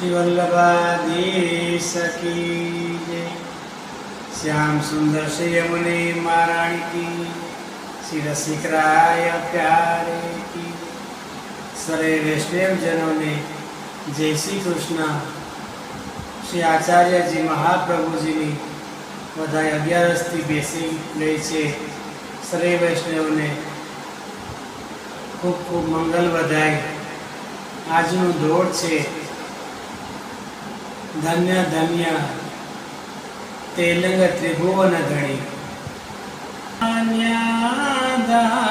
શ્રી વલ્લભાધીશ કી જય શ્યામ સુંદર શ્રી યમુને મહારાણી કી શ્રી રસિકરાય પ્યારે કી સરે વૈષ્ણવજનોને જય શ્રી કૃષ્ણ શ્રી આચાર્યજી મહાપ્રભુજીની બધા અગિયારસથી બેસી ગઈ છે સરે વૈષ્ણવને ખૂબ ખૂબ મંગલ વધાય આજનું દોડ છે धन्य धन्य। तेलंग त्रिभुवन धनी धन्य धन्य।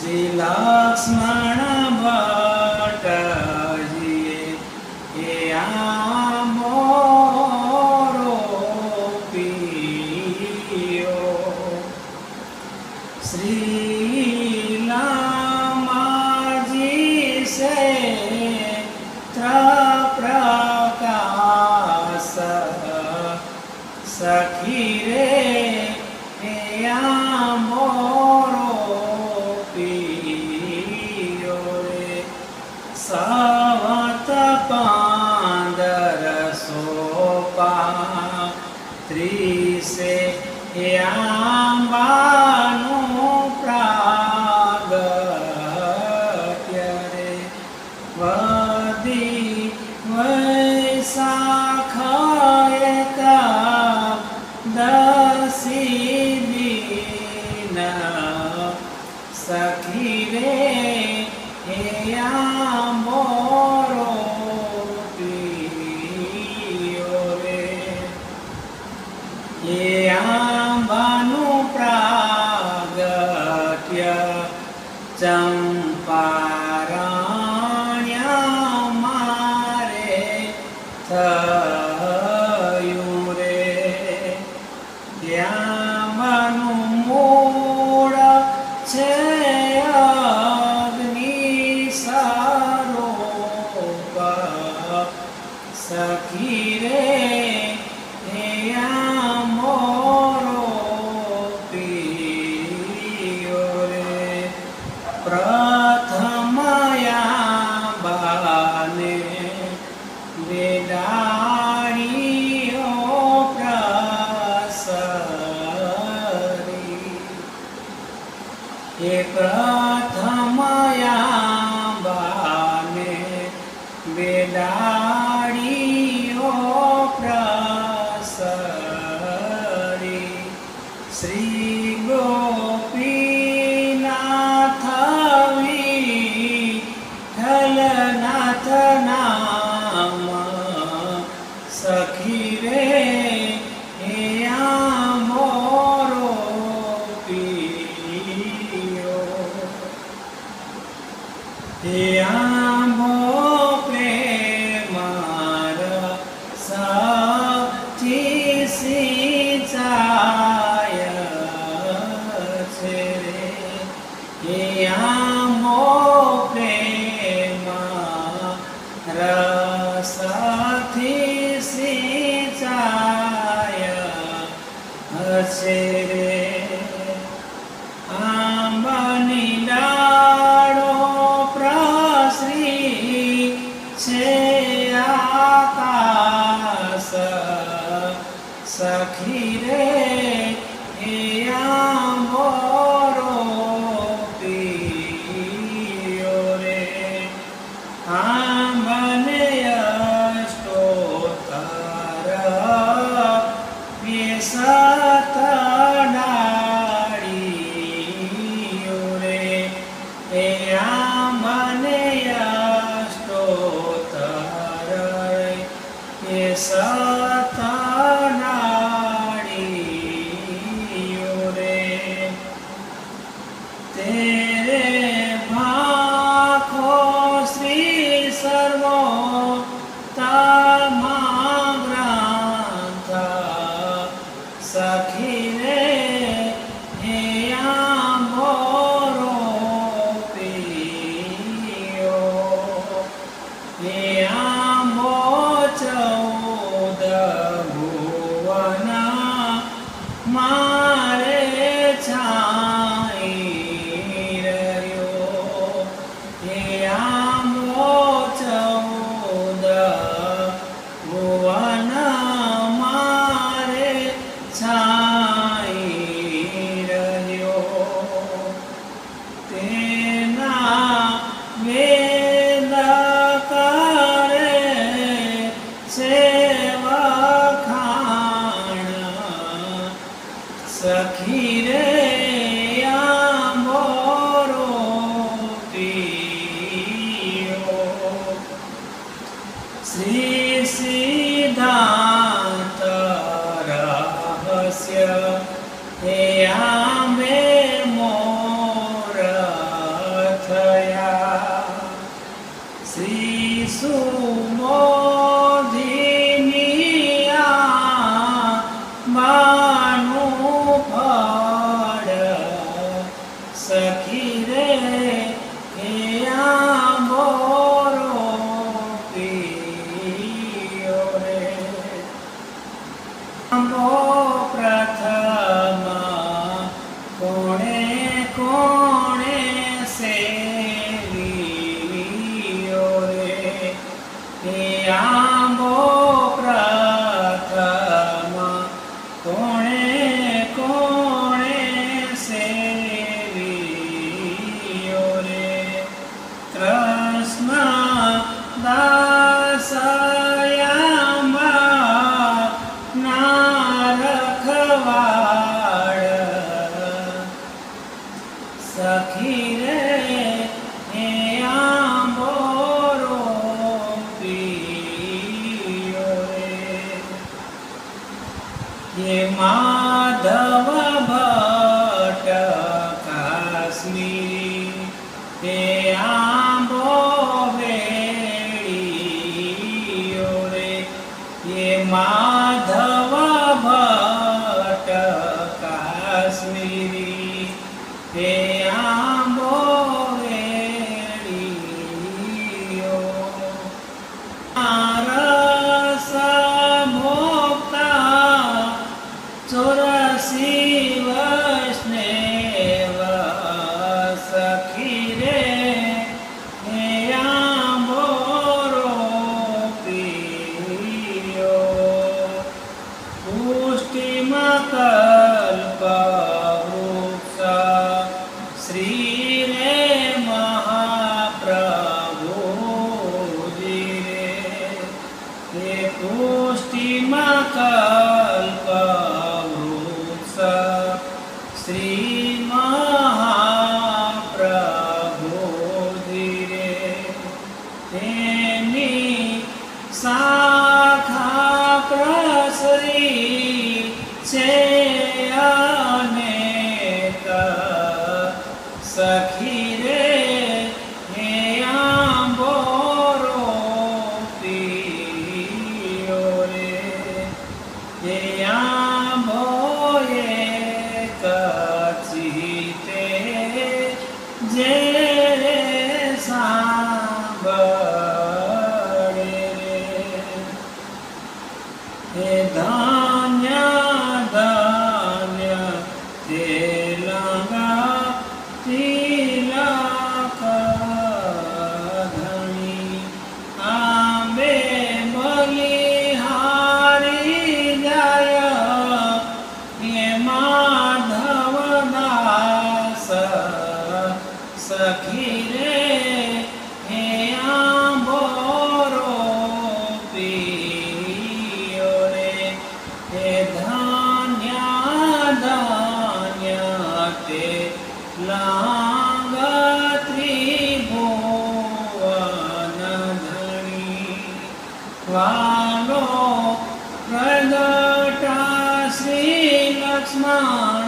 શ્રી લક્ષ્મણ ભટ્ટજીએ એ આ મોરો પિયો શ્રી લામાજી સે પ્રકાશ ત્રીસે આંબાનું પ્રાગટ્ય રે વદી વૈશાખયતા દસી દિન સખી રે હે આ ये प्रथमया बाने वेदा प्रसरि गोपीनाथि खलनाथना Rambana. سكينه सखी रे। ये माधव भट काश्मीरी हे आंबो बेड़ी रे। ये मा શ્રી રે મહાપ્રભુજી રે. તે પુષ્ટિમાં કલ્પવૃક્ષ શ્રી મહાપ્રભુજી રે. છે. શ્યામ Mom.